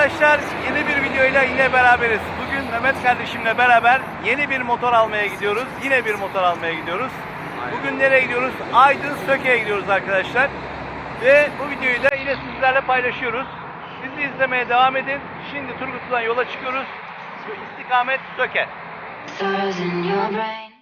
arkadaşlar yeni bir videoyla yine beraberiz. Bugün Mehmet kardeşimle beraber yeni bir motor almaya gidiyoruz. Yine bir motor almaya gidiyoruz. Bugün nereye gidiyoruz? Aydın Söke'ye gidiyoruz arkadaşlar. Ve bu videoyu da yine sizlerle paylaşıyoruz. Bizi izlemeye devam edin. Şimdi Turgutlu'dan yola çıkıyoruz. İstikamet Söke. Sorrows in your brain.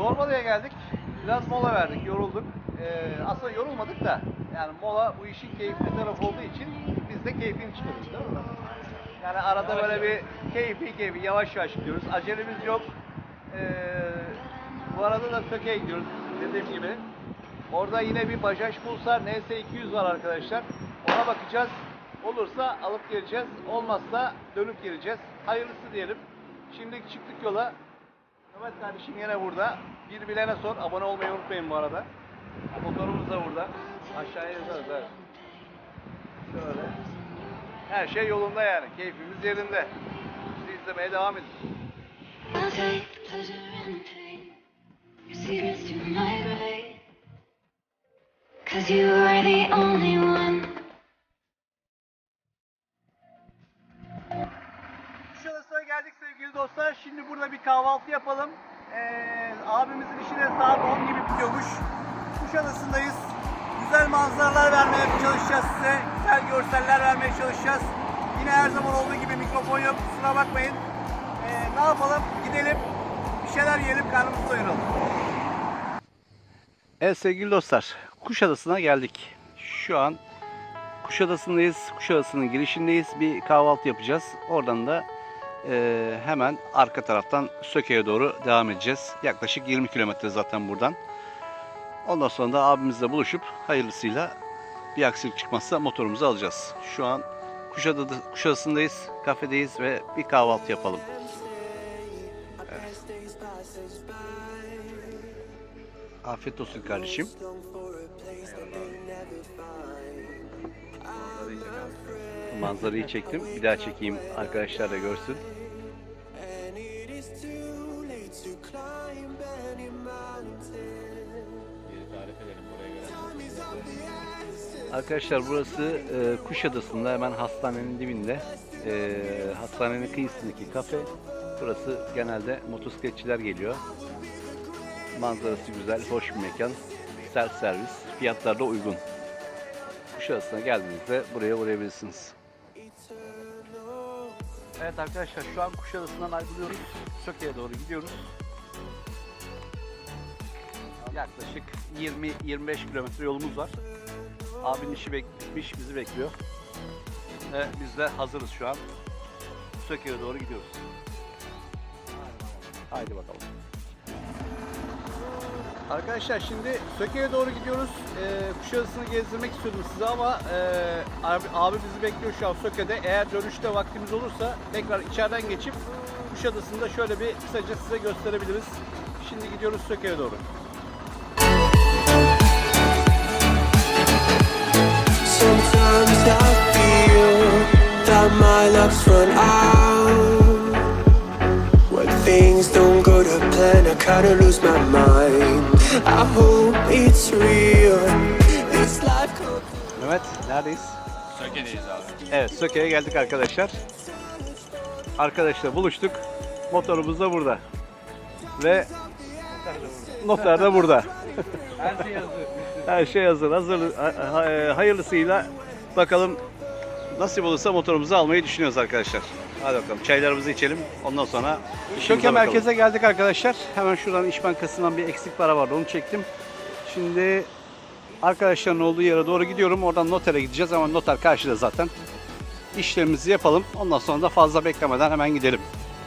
Torbalı'ya geldik. Biraz mola verdik, yorulduk. Ee, aslında yorulmadık da yani mola bu işin keyifli tarafı olduğu için biz de keyfini çıkarıyoruz değil mi? Yani arada böyle bir keyfi keyfi yavaş yavaş gidiyoruz. Acelemiz yok. Ee, bu arada da Söke'ye gidiyoruz dediğim gibi. Orada yine bir Bajaj Pulsar NS200 var arkadaşlar. Ona bakacağız. Olursa alıp geleceğiz. Olmazsa dönüp geleceğiz. Hayırlısı diyelim. Şimdi çıktık yola. Mehmet kardeşim yine burada. Bir bilene sor. Abone olmayı unutmayın bu arada. Motorumuz da burada. Aşağıya yazarız evet. Şöyle. Her şey yolunda yani. Keyfimiz yerinde. Bizi izlemeye devam edin. Cause you are the only one. 10 gibi bitiyormuş. Kuşadası'ndayız. Güzel manzaralar vermeye çalışacağız size. Güzel görseller vermeye çalışacağız. Yine her zaman olduğu gibi mikrofon yok. Kusura bakmayın. Ee, ne yapalım? Gidelim. Bir şeyler yiyelim, karnımızı doyuralım. Evet sevgili dostlar. Kuşadası'na geldik. Şu an Kuşadası'ndayız. Kuşadası'nın girişindeyiz. Bir kahvaltı yapacağız. Oradan da e, hemen arka taraftan Söke'ye doğru devam edeceğiz. Yaklaşık 20 kilometre zaten buradan. Ondan sonra da abimizle buluşup hayırlısıyla bir aksilik çıkmazsa motorumuzu alacağız. Şu an Kuşadası, Kuşadası'ndayız, kafedeyiz ve bir kahvaltı yapalım. Afiyet olsun kardeşim. Manzarayı çektim. Bir daha çekeyim arkadaşlar da görsün. Arkadaşlar burası e, Kuşadası'nda hemen hastanenin dibinde. E, hastanenin kıyısındaki kafe. Burası genelde motosikletçiler geliyor. Manzarası güzel, hoş bir mekan. Self servis, fiyatlar da uygun. Kuşadası'na geldiğinizde buraya uğrayabilirsiniz. Evet arkadaşlar şu an Kuşadası'ndan ayrılıyoruz. Söke'ye doğru gidiyoruz. Yaklaşık 20-25 kilometre yolumuz var. Abinin işi bekmiş, bizi bekliyor. Ve biz de hazırız şu an. Söke'ye doğru gidiyoruz. Haydi bakalım. Arkadaşlar şimdi Söke'ye doğru gidiyoruz. Ee, Kuşadası'nı gezdirmek istiyordum size ama e, abi, abi bizi bekliyor şu an Söke'de. Eğer dönüşte vaktimiz olursa tekrar içeriden geçip Kuşadası'nda şöyle bir kısaca size gösterebiliriz. Şimdi gidiyoruz Söke'ye doğru. I kinda lose my mind. I hope it's real. This life comes. Mehmet neredeyiz? Söke'deyiz abi. Evet Söke'ye geldik arkadaşlar. Arkadaşlar buluştuk. Motorumuz da burada. Ve noter de burada. Her şey hazır. Her şey hazır. Hazır. ha- ha- e, Hayırlısıyla bakalım nasip olursa motorumuzu almayı düşünüyoruz arkadaşlar. Hadi bakalım çaylarımızı içelim. Ondan sonra Şöke merkeze geldik arkadaşlar. Hemen şuradan İş Bankası'ndan bir eksik para vardı. Onu çektim. Şimdi arkadaşların olduğu yere doğru gidiyorum. Oradan notere gideceğiz ama noter karşıda zaten. İşlemimizi yapalım. Ondan sonra da fazla beklemeden hemen gidelim.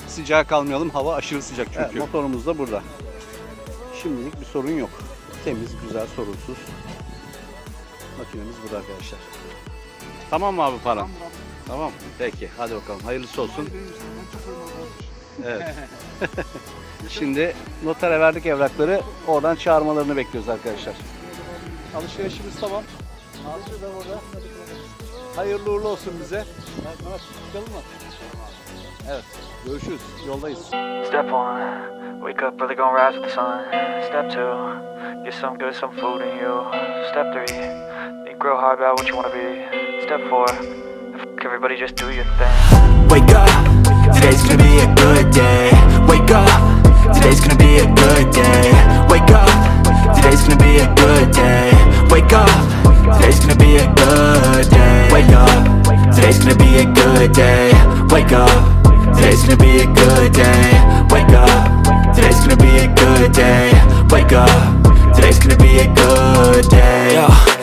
Sıcağa kalmayalım. Hava aşırı sıcak çünkü. motorumuz da burada. Şimdilik bir sorun yok. Temiz, güzel, sorunsuz. Makinemiz burada arkadaşlar. Tamam mı abi param? Tamam. Peki. Hadi bakalım. Hayırlısı olsun. Evet. Şimdi notere verdik evrakları. Oradan çağırmalarını bekliyoruz arkadaşlar. Alışverişimiz tamam. Da. Hayırlı uğurlu olsun bize. Mehmet çıkalım mı? Evet. Görüşürüz. Yoldayız. Step one, wake up early, gonna rise with the sun. Step two, get some good, some food in you. Step three, think real hard about what you wanna be. Step four, f- everybody just do your thing. Wake up, today's gonna be a good day. Wake up, today's gonna be a good day. Wake up, today's gonna be a good day. Wake up, today's gonna be a good day. Wake up, today's gonna be a good day. Wake up, today's gonna be a good day. Wake up, today's gonna be a good day. Wake up, today's gonna be a good day.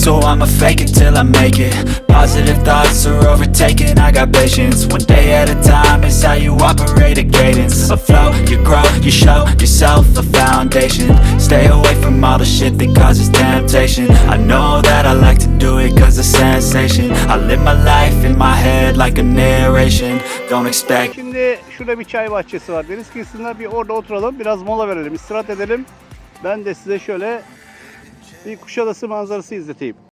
so I'ma fake it till I make it Positive thoughts are overtaken, I got patience One day at a time is how you operate a cadence A flow, you grow, you show yourself a foundation Stay away from all the shit that causes temptation I know that I like to do it cause it's sensation I live my life in my head like a narration Don't expect Şimdi şurada bir çay bahçesi var. Deniz kıyısında bir orada oturalım. Biraz mola verelim. istirahat edelim. Ben de size şöyle bir Kuşadası manzarası izleteyim.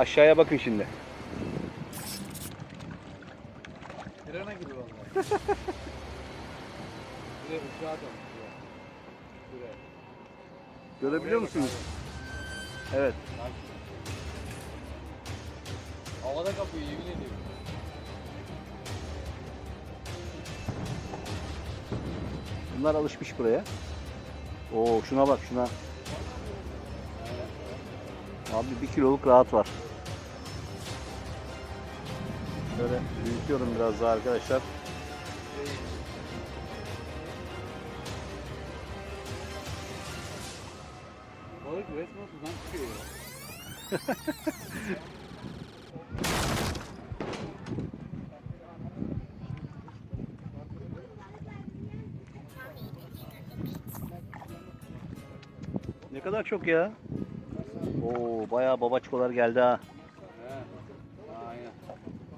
Aşağıya bakın şimdi. Pirana gibi vallahi. Buraya uçağa. Buraya. Görebiliyor musunuz? Evet. Havada kapıyor yemin ediyorum. Bunlar alışmış buraya. Oo şuna bak şuna. Abi bir kiloluk rahat var. Şöyle büyütüyorum biraz daha arkadaşlar. Balık resmen sudan çıkıyor ya. Ne kadar çok ya. Oo bayağı babaçkolar geldi ha.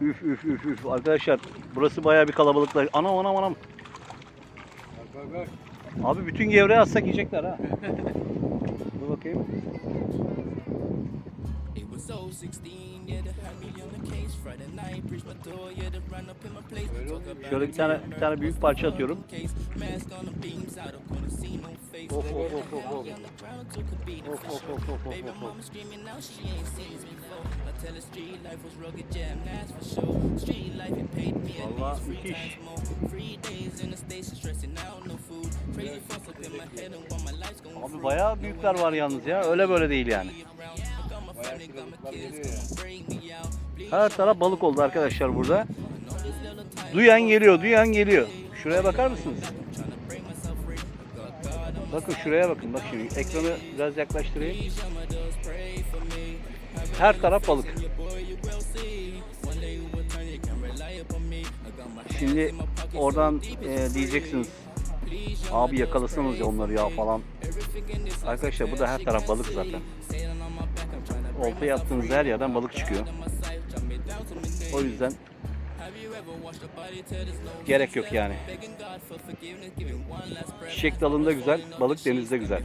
Üf üf üf üf. Arkadaşlar burası bayağı bir kalabalıklar. Anam anam anam. Bak bak. Abi bütün gevreği atsak yiyecekler ha. Dur bakayım. It was 016, yeah, they had me on the case. Friday night, preach my door, yeah, they run up in my place. Talk about Şöyle bir tane bir tane büyük parça atıyorum. Of of of of of. Of of of of of of. three müthiş. Abi bayağı büyükler var yalnız ya. Öyle böyle değil yani. Her taraf balık oldu arkadaşlar burada. Duyan geliyor, duyan geliyor. Şuraya bakar mısınız? Bakın şuraya bakın. Bak şimdi ekranı biraz yaklaştırayım. Her taraf balık. Şimdi oradan e, diyeceksiniz. Abi yakalasanız ya onları ya falan. Arkadaşlar burada her taraf balık zaten. Olta yaptığınız her yerden balık çıkıyor. O yüzden gerek yok yani. Çiçek dalında güzel, balık denizde güzel.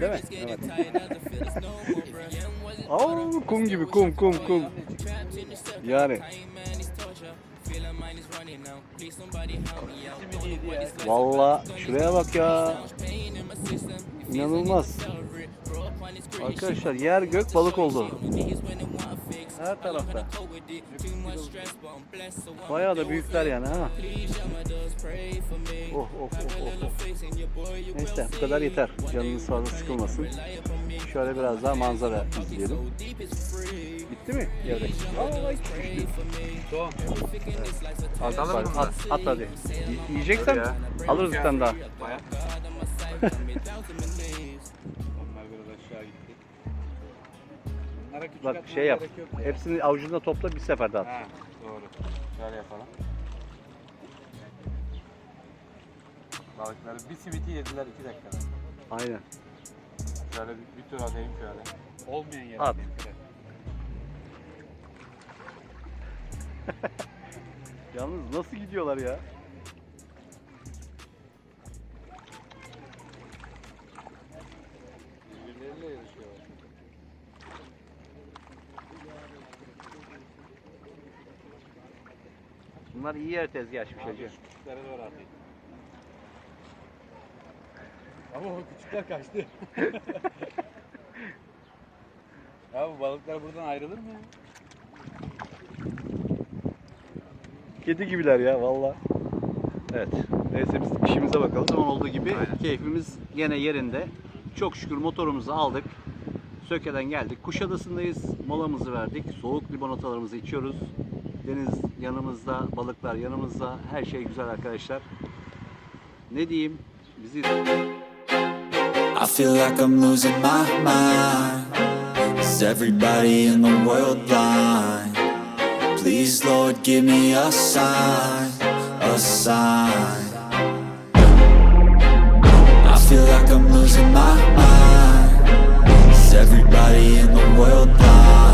Değil mi? Evet. Aa, kum gibi kum kum kum. Yani. Valla şuraya bak ya. İnanılmaz. Arkadaşlar yer gök balık oldu. Her tarafta. Bayağı da büyükler yani ha. Oh oh oh oh. oh. Neyse bu kadar yeter. Canınız fazla sıkılmasın. Şöyle biraz daha manzara izleyelim. Bitti mi? Düştü. Son. At, at, at hadi. Y- yiyeceksen alırız bir tane daha. Bunlara küçük Bak atmaya şey yap. gerek yok ya. Hepsini avucunda topla bir seferde at. Ha, doğru. Şöyle yapalım. Balıkları bir simiti yediler iki dakikada. Aynen. Şöyle bir, bir tur atayım şöyle. Olmayan yere At. şöyle. Yalnız nasıl gidiyorlar ya? Bunlar iyi yer tezgah açmış hacı. Ama o küçükler kaçtı. ya bu balıklar buradan ayrılır mı ya? Kedi gibiler ya valla. Evet. Neyse biz işimize bakalım. Zaman olduğu gibi keyfimiz yine yerinde. Çok şükür motorumuzu aldık. Söke'den geldik. Kuşadası'ndayız. Molamızı verdik. Soğuk limonatalarımızı içiyoruz. Deniz yanımızda, balıklar yanımızda. Her şey güzel arkadaşlar. Ne diyeyim? Bizi I feel like I'm losing my mind. Is everybody in the world blind? Please, Lord, give me a sign, a sign. Feel like I'm losing my mind. Is everybody in the world blind?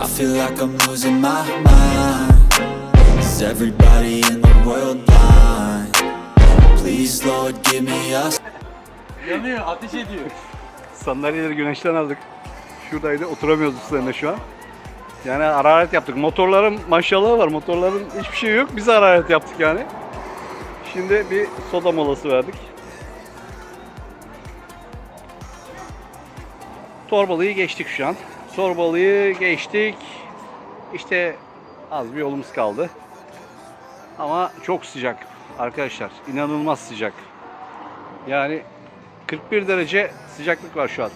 I feel like I'm losing my mind Is everybody in the world blind? Please Lord give me a Yanıyor, ateş ediyor. Sandalyeleri güneşten aldık. Şuradaydı oturamıyoruz üzerine şu an. Yani hararet yaptık. Motorların maşallah var. Motorların hiçbir şey yok. Biz hararet yaptık yani. Şimdi bir soda molası verdik. Torbalı'yı geçtik şu an. Torbalı'yı geçtik. İşte az bir yolumuz kaldı. Ama çok sıcak arkadaşlar. İnanılmaz sıcak. Yani 41 derece sıcaklık var şu an.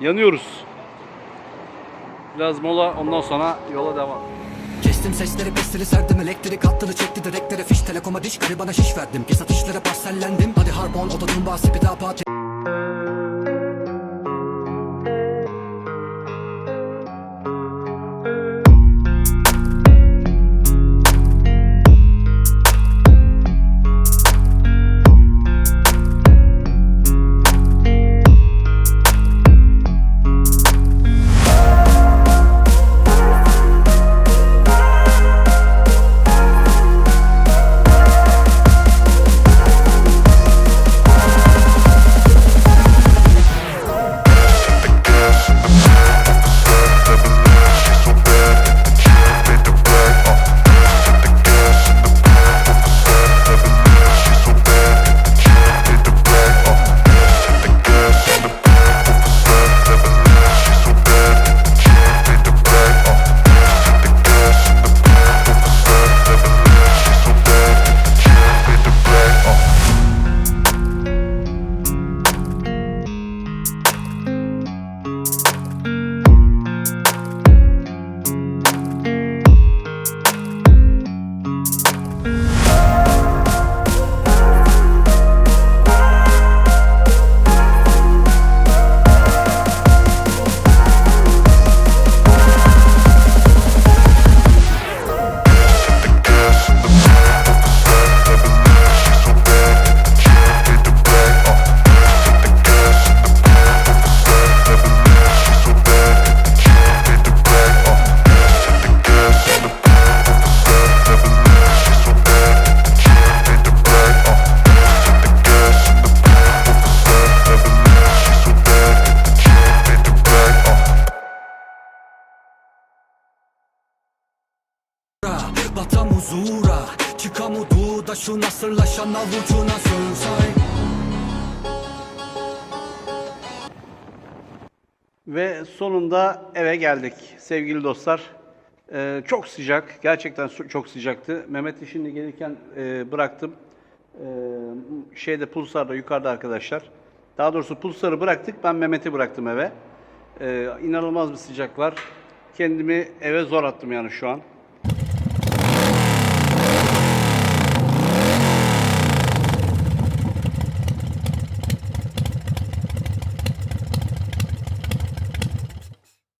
Yanıyoruz. Biraz mola ondan sonra yola devam. Kestim sesleri pesleri serdim elektrik hattını çekti direklere fiş telekoma diş garibana şiş verdim Kes atışlara parsellendim hadi harp on odadın bahsi bir daha avucuna sığsay Ve sonunda eve geldik sevgili dostlar. Ee, çok sıcak, gerçekten çok sıcaktı. Mehmet'i şimdi gelirken e, bıraktım. Ee, şeyde Pulsar'da yukarıda arkadaşlar. Daha doğrusu Pulsar'ı bıraktık, ben Mehmet'i bıraktım eve. Ee, inanılmaz bir sıcak var. Kendimi eve zor attım yani şu an.